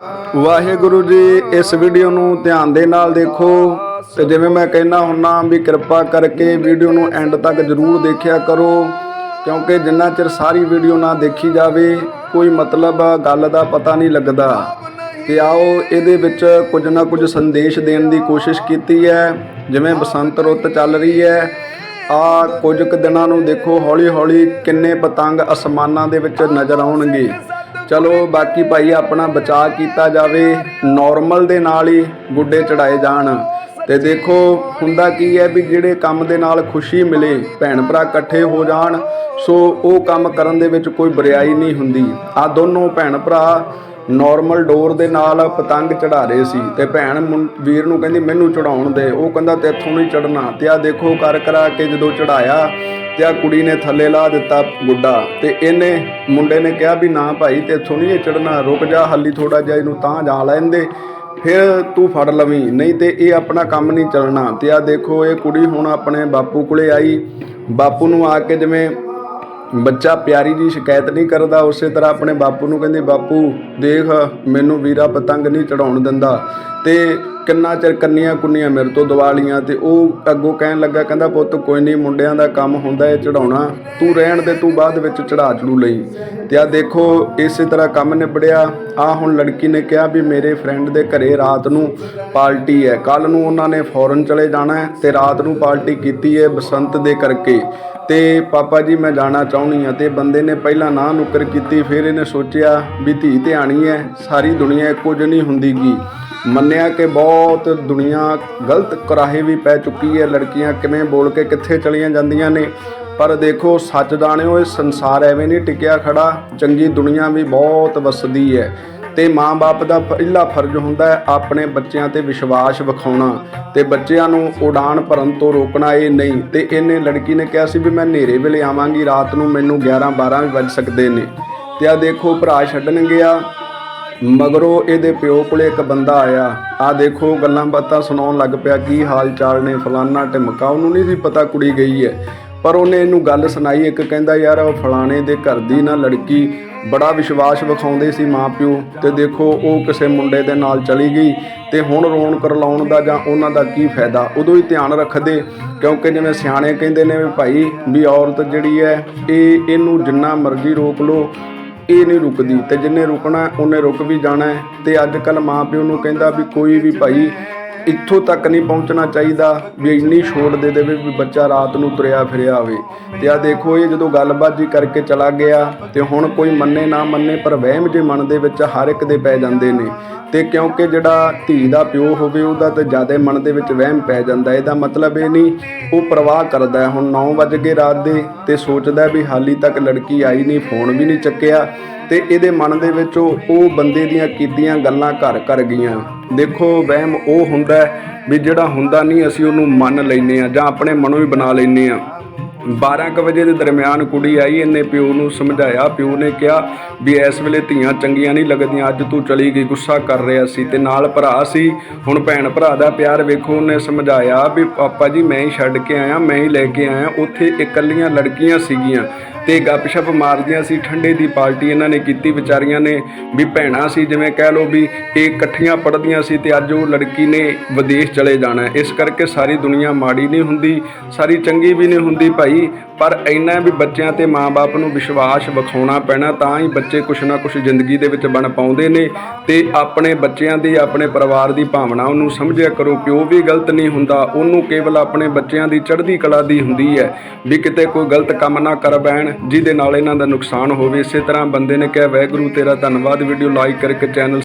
ਵਾਹਿਗੁਰੂ ਜੀ, ਇਸ ਵੀਡੀਓ ਨੂੰ ਧਿਆਨ ਦੇ ਨਾਲ ਦੇਖੋ ਤੇ ਜਿਵੇਂ ਮੈਂ ਕਹਿਣਾ ਹੁੰਨਾ ਵੀ ਕਿਰਪਾ ਕਰਕੇ ਵੀਡੀਓ ਨੂੰ ਐਂਡ ਤੱਕ ਜ਼ਰੂਰ ਦੇਖਿਆ ਕਰੋ, ਕਿਉਂਕਿ ਜਿੰਨਾ ਚਿਰ ਸਾਰੀ ਵੀਡੀਓ ਨਾ ਦੇਖੀ ਜਾਵੇ, ਕੋਈ ਮਤਲਬ ਗੱਲ ਦਾ ਪਤਾ ਨਹੀਂ ਲੱਗਦਾ। ਤੇ ਆਓ ਇਹਦੇ ਵਿੱਚ ਕੁਝ ਨਾ ਕੁਝ ਸੰਦੇਸ਼ ਦੇਣ ਦੀ ਕੋਸ਼ਿਸ਼ ਕੀਤੀ ਹੈ, ਜਿਵੇਂ ਬਸੰਤ ਰੁੱਤ ਚੱਲ ਰਹੀ ਹੈ। ਆ ਕੁਝ ਕੁ ਦਿਨਾਂ ਨੂੰ ਦੇਖੋ ਹੌਲੀ ਹੌਲੀ ਕਿੰਨੇ ਪਤੰਗ ਅਸਮਾਨਾਂ ਦੇ ਵਿੱਚ ਨਜ਼ਰ ਆਉਣਗੇ। ਚਲੋ ਬਾਕੀ ਭਾਈ ਆਪਣਾ ਬਚਾਅ ਕੀਤਾ ਜਾਵੇ ਨਾਰਮਲ ਦੇ ਨਾਲ ਹੀ ਗੁੱਡੇ ਚੜਾਏ ਜਾਣ। ਤੇ ਦੇਖੋ, ਹੁੰਦਾ ਕੀ ਹੈ ਵੀ ਜਿਹੜੇ ਕੰਮ ਦੇ ਨਾਲ ਖੁਸ਼ੀ ਮਿਲੇ ਭੈਣ ਭਰਾ ਇਕੱਠੇ ਹੋ ਜਾਣ, ਸੋ ਉਹ ਕੰਮ ਕਰਨ ਦੇ ਵਿੱਚ ਕੋਈ ਬਰਿਆਈ ਨਹੀਂ ਹੁੰਦੀ। ਆ ਦੋਨੋਂ ਭੈਣ ਭਰਾ ਨਾਰਮਲ ਡੋਰ ਦੇ ਨਾਲ ਪਤੰਗ ਚੜਾ ਰਹੇ ਸੀ ਤੇ ਭੈਣ ਮੁੰ- ਵੀਰ ਨੂੰ ਕਹਿੰਦੀ, ਮੈਨੂੰ ਚੜਾਉਣ ਦੇ। ਉਹ ਕਹਿੰਦਾ, ਤੇਥੋਂ ਨਹੀਂ ਚੜਨਾ। ਤੇ ਆ ਦੇਖੋ ਕਰ ਕਰਾ ਕੇ ਜਦੋਂ ਚੜਾਇਆ ਤੇ ਆ ਕੁੜੀ ਨੇ ਥੱਲੇ ਲਾ ਦਿੱਤਾ ਗੁੱਡਾ ਤੇ ਇਹਨੇ ਮੁੰਡੇ ਨੇ ਕਿਹਾ ਵੀ ਨਾ ਭਾਈ ਤੇਥੋਂ ਨਹੀਂ ਇਹ ਚੜਨਾ ਰੁਕ ਜਾ, ਹੱਲੀ ਥੋੜਾ ਜਿਹਾ ਇਹਨੂੰ ਤਾਂ ਜਾ ਲੈਂਦੇ, ਫਿਰ ਤੂੰ ਫੜ ਲਵੀਂ, ਨਹੀਂ ਤੇ ਇਹ ਆਪਣਾ ਕੰਮ ਨਹੀਂ ਚੱਲਣਾ। ਤੇ ਆ ਦੇਖੋ, ਇਹ ਕੁੜੀ ਹੁਣ ਆਪਣੇ ਬਾਪੂ ਕੋਲੇ ਆਈ, ਬਾਪੂ ਨੂੰ ਆ ਕੇ ਜਿਵੇਂ ਬੱਚਾ ਪਿਆਰੀ ਜੀ ਸ਼ਿਕਾਇਤ ਨਹੀਂ ਕਰਦਾ, ਉਸੇ ਤਰ੍ਹਾਂ ਆਪਣੇ ਬਾਪੂ ਨੂੰ ਕਹਿੰਦੀ, ਬਾਪੂ, ਦੇਖ, ਮੈਨੂੰ ਵੀਰਾ ਪਤੰਗ ਨਹੀਂ ਚੜਾਉਣ ਦਿੰਦਾ। ਤੇ ਕਿੰਨਾ ਚਿਰ ਕੰਨੀਆਂ ਕੁੰਨੀਆਂ ਮੇਰੇ ਤੋਂ ਦਵਾ ਲੀਆਂ ਤੇ ਉਹ ਅੱਗੋਂ ਕਹਿਣ ਲੱਗਾ, ਕਹਿੰਦਾ ਪੁੱਤ ਕੋਈ ਨਹੀਂ, ਮੁੰਡਿਆਂ ਦਾ ਕੰਮ ਹੁੰਦਾ ਹੈ ਚੜਾਉਣਾ ਤੂੰ ਰਹਿਣ ਦੇ, ਤੂੰ ਬਾਅਦ ਵਿੱਚ ਚੜਾ ਚੜੂ ਲਈ। ਤੇ ਆ ਦੇਖੋ, ਇਸੇ ਤਰ੍ਹਾਂ ਕੰਮ ਨਿਬੜਿਆ। ਆ ਹੁਣ ਲੜਕੀ ਨੇ ਕਿਹਾ ਵੀ ਮੇਰੇ ਫਰੈਂਡ ਦੇ ਘਰੇ ਰਾਤ ਨੂੰ ਪਾਰਟੀ ਹੈ। ਕੱਲ ਨੂੰ ਉਹਨਾਂ ਨੇ ਫੌਰਨ ਚਲੇ ਜਾਣਾ ਹੈ ਤੇ ਰਾਤ ਨੂੰ ਪਾਰਟੀ ਕੀਤੀ ਹੈ ਬਸੰਤ ਦੇ ਕਰਕੇ। ਤੇ ਪਾਪਾ ਜੀ, ਮੈਂ ਜਾਣਾ ਚਾਹੁੰਦੀ ਆ ਤੇ ਬੰਦੇ ਨੇ ਪਹਿਲਾਂ ਨਾ ਨੁੱਕਰ ਕੀਤੀ, ਫਿਰ ਇਹਨੇ ਸੋਚਿਆ ਵੀ ਧੀ ਧਿਆਣੀ ਹੈ, ਸਾਰੀ ਦੁਨੀਆ ਇੱਕੋ ਜਿਹੀ ਨਹੀਂ ਹੁੰਦੀਗੀ। ਮੰਨਿਆ ਕਿ ਬਹੁਤ ਦੁਨੀਆ ਗਲਤ ਕਰਾਹੇ ਵੀ ਪੈ ਚੁੱਕੀ ਹੈ। ਲੜਕੀਆਂ ਕਿਵੇਂ ਬੋਲ ਕੇ ਕਿੱਥੇ ਚਲੀਆਂ ਜਾਂਦੀਆਂ ਨੇ? ਪਰ ਦੇਖੋ, ਸੱਚ ਜਾਣਿਓ ਇਹ ਸੰਸਾਰ ਐਵੇਂ ਨਹੀਂ ਟਿਕਿਆ ਖੜਾ। ਚੰਗੀ ਦੁਨੀਆ ਵੀ ਬਹੁਤ ਵਸਦੀ ਹੈ। ਤੇ ਮਾਂ-ਬਾਪ ਦਾ ਪਹਿਲਾ ਫਰਜ਼ ਹੁੰਦਾ ਹੈ ਆਪਣੇ ਬੱਚਿਆਂ ਤੇ ਵਿਸ਼ਵਾਸ ਵਿਖਾਉਣਾ। ਤੇ ਬੱਚਿਆਂ ਨੂੰ ਉਡਾਨ ਭਰਨ ਤੋਂ ਰੋਕਣਾ ਇਹ ਨਹੀਂ। ਤੇ ਇਹਨੇ ਲੜਕੀ ਨੇ ਕਿਹਾ ਸੀ ਵੀ ਮੈਂ ਹਨੇਰੇ ਵੇਲੇ ਆਵਾਂਗੀ, ਰਾਤ ਨੂੰ ਮੈਨੂੰ 11 12 ਵੀ ਵੱਜ ਸਕਦੇ ਨੇ। ਤੇ ਆ ਦੇਖੋ, ਭਰਾ ਛੱਡਣ ਗਿਆ। ਮਗਰੋਂ ਇਹਦੇ ਪਿਓ ਕੋਲੇ ਇੱਕ ਬੰਦਾ ਆਇਆ। ਆ ਦੇਖੋ, ਗੱਲਾਂ ਬਾਤਾਂ ਸੁਣਾਉਣ ਲੱਗ ਪਿਆ, ਕੀ ਹਾਲ ਚਾਲ ਨੇ, ਫਲਾਨਾ ਟਿਮਕਾ ਉਹਨੂੰ ਨਹੀਂ ਸੀ ਪਤਾ ਕੁੜੀ ਗਈ ਹੈ। ਪਰ ਉਹਨੇ ਇਹਨੂੰ ਗੱਲ ਸੁਣਾਈ, ਇੱਕ ਕਹਿੰਦਾ, ਯਾਰ, ਉਹ ਫਲਾਣੇ ਦੇ ਘਰ ਦੀ ਨਾ ਲੜਕੀ ਬੜਾ ਵਿਸ਼ਵਾਸ ਵਿਖਾਉਂਦੇ ਸੀ ਮਾਪਿਓ ਤੇ ਦੇਖੋ, ਉਹ ਕਿਸੇ ਮੁੰਡੇ ਦੇ ਨਾਲ ਚਲੀ ਗਈ ਤੇ ਹੁਣ ਰੋਣ ਕਰਲਾਉਣ ਦਾ ਜਾਂ ਉਹਨਾਂ ਦਾ ਕੀ ਫਾਇਦਾ? ਉਦੋਂ ਹੀ ਧਿਆਨ ਰੱਖਦੇ, ਕਿਉਂਕਿ ਜਿਵੇਂ ਸਿਆਣੇ ਕਹਿੰਦੇ ਨੇ ਵੀ ਭਾਈ ਵੀ ਔਰਤ ਜਿਹੜੀ ਹੈ, ਇਹ ਇਹਨੂੰ ਜਿੰਨਾ ਮਰਜ਼ੀ ਰੋਕ ਲੋ ਇਹ ਨਹੀਂ ਰੁਕਦੀ ਤੇ ਜਿੰਨੇ ਰੁਕਣਾ, ਉਹਨੇ ਰੁਕ ਵੀ ਜਾਣਾ ਹੈ। ਤੇ ਅੱਜ ਕੱਲ ਪਿਓ ਨੂੰ ਕਹਿੰਦਾ ਵੀ ਕੋਈ ਵੀ ਭਾਈ ਇੱਥੋਂ ਤੱਕ ਨਹੀਂ ਪਹੁੰਚਣਾ ਚਾਹੀਦਾ ਵੀ ਇੰਨੀ ਛੋਟ ਦੇ ਦੇਵੇ ਵੀ ਬੱਚਾ ਰਾਤ ਨੂੰ ਤੁਰਿਆ ਫਿਰਿਆ ਹੋਵੇ। ਤੇ ਆ ਦੇਖੋ ਇਹ ਜਦੋਂ ਗੱਲਬਾਤ ਜੀ ਕਰਕੇ ਚਲਾ ਗਿਆ ਤੇ ਹੁਣ ਕੋਈ ਮੰਨੇ ਨਾ ਮੰਨੇ ਪਰ ਵਹਿਮ ਜੇ ਮਨ ਦੇ ਵਿੱਚ ਹਰ ਇੱਕ ਦੇ ਪੈ ਜਾਂਦੇ ਨੇ। ਤੇ ਕਿਉਂਕਿ ਜਿਹੜਾ ਧੀ ਦਾ ਪਿਓ ਹੋਵੇ ਉਹਦਾ ਤਾਂ ਜ਼ਿਆਦਾ ਮਨ ਦੇ ਵਿੱਚ ਵਹਿਮ ਪੈ ਜਾਂਦਾ। ਇਹਦਾ ਮਤਲਬ ਇਹ ਨਹੀਂ, ਉਹ ਪ੍ਰਵਾਹ ਕਰਦਾ ਹੈ। ਹੁਣ 9 ਵਜ ਗਏ ਰਾਤ ਦੇ ਤੇ ਸੋਚਦਾ ਵੀ ਹਾਲੀ ਤੱਕ ਲੜਕੀ ਆਈ ਨਹੀਂ, ਫੋਨ ਵੀ ਨਹੀਂ ਚੱਕਿਆ। ਤੇ ਇਹਦੇ ਮਨ ਦੇ ਵਿੱਚ ਉਹ ਉਹ ਬੰਦੇ ਦੀਆਂ ਕੀਤੀਆਂ ਗੱਲਾਂ ਘਰ ਘਰ ਗਈਆਂ। ਦੇਖੋ, ਵਹਿਮ ਉਹ ਹੁੰਦਾ ਵੀ ਜਿਹੜਾ ਹੁੰਦਾ ਨਹੀਂ, ਅਸੀਂ ਉਹਨੂੰ ਮੰਨ ਲੈਨੇ ਆ ਜਾਂ ਆਪਣੇ ਮਨੋਂ ਹੀ ਬਣਾ ਲੈਨੇ ਆ 12 ਕੁ ਵਜੇ ਦੇ ਦਰਮਿਆਨ ਕੁੜੀ ਆਈ, ਇਹਨੇ ਪਿਓ ਨੂੰ ਸਮਝਾਇਆ। ਪਿਓ ਨੇ ਕਿਹਾ ਵੀ ਇਸ ਵੇਲੇ ਧੀਆਂ ਚੰਗੀਆਂ ਨਹੀਂ ਲੱਗਦੀਆਂ, ਅੱਜ ਤੂੰ ਚਲੀ ਗਈ, ਗੁੱਸਾ ਕਰ ਰਿਹਾ ਸੀ ਤੇ ਨਾਲ ਭਰਾ ਸੀ, ਹੁਣ ਭੈਣ ਭਰਾ ਦਾ ਪਿਆਰ ਵੇਖੋ, ਉਹਨੇ ਸਮਝਾਇਆ ਵੀ ਪਾਪਾ ਜੀ, ਮੈਂ ਹੀ ਛੱਡ ਕੇ ਆਇਆ, ਮੈਂ ਹੀ ਲੈ ਕੇ ਆਇਆ, ਉੱਥੇ ਇਕੱਲੀਆਂ ਲੜਕੀਆਂ ਸੀਗੀਆਂ ਤੇ ਗੱਪਸ਼ਪ ਮਾਰਦੀਆਂ ਸੀ, ਠੰਡੇ ਦੀ ਪਾਰਟੀ ਇਹਨਾਂ ਨੇ ਕੀਤੀ, ਵਿਚਾਰੀਆਂ ਨੇ ਵੀ ਭੈਣਾਂ ਸੀ, ਜਿਵੇਂ ਕਹਿ ਲਓ ਵੀ ਇਹ ਇਕੱਠੀਆਂ ਪੜ੍ਹਦੀਆਂ ਸੀ ਤੇ ਅੱਜ ਉਹ ਲੜਕੀ ਨੇ ਵਿਦੇਸ਼ ਚਲੇ ਜਾਣਾ। ਇਸ ਕਰਕੇ ਸਾਰੀ ਦੁਨੀਆ ਮਾੜੀ ਨਹੀਂ ਹੁੰਦੀ, ਸਾਰੀ ਚੰਗੀ ਵੀ ਨਹੀਂ ਹੁੰਦੀ ਭਾਈ। ਪਰ ਇੰਨਾ ਵੀ ਬੱਚਿਆਂ ਤੇ ਮਾਪੇ ਨੂੰ ਵਿਸ਼ਵਾਸ ਵਿਖਾਉਣਾ ਪੈਣਾ, ਤਾਂ ਹੀ ਬੱਚੇ ਕੁਛ ਨਾ ਕੁਛ ਜ਼ਿੰਦਗੀ ਦੇ ਵਿੱਚ ਬਣ ਪਾਉਂਦੇ ਨੇ ਤੇ ਆਪਣੇ ਬੱਚਿਆਂ ਦੀ, ਆਪਣੇ ਪਰਿਵਾਰ ਦੀ ਭਾਵਨਾ ਉਹਨੂੰ ਸਮਝਿਆ ਕਰੋ ਪਿਓ ਵੀ ਗਲਤ ਨਹੀਂ ਹੁੰਦਾ। ਉਹਨੂੰ ਕੇਵਲ ਆਪਣੇ ਬੱਚਿਆਂ ਦੀ ਚੜ੍ਹਦੀ ਕਲਾ ਦੀ ਹੁੰਦੀ ਹੈ ਵੀ ਕਿਤੇ ਕੋਈ ਗਲਤ ਕੰਮ ਨਾ ਕਰ ਬੈਣ ਜਿਹਦੇ ਨਾਲ ਇਹਨਾਂ ਦਾ ਨੁਕਸਾਨ ਹੋਵੇ। ਇਸੇ ਤਰ੍ਹਾਂ ਬੰਦੇ ਨੇ ਕਿਹਾ ਵਾਹਿਗੁਰੂ ਤੇਰਾ ਧੰਨਵਾਦ। ਵੀਡੀਓ ਲਾਈਕ ਕਰਕੇ ਚੈਨਲ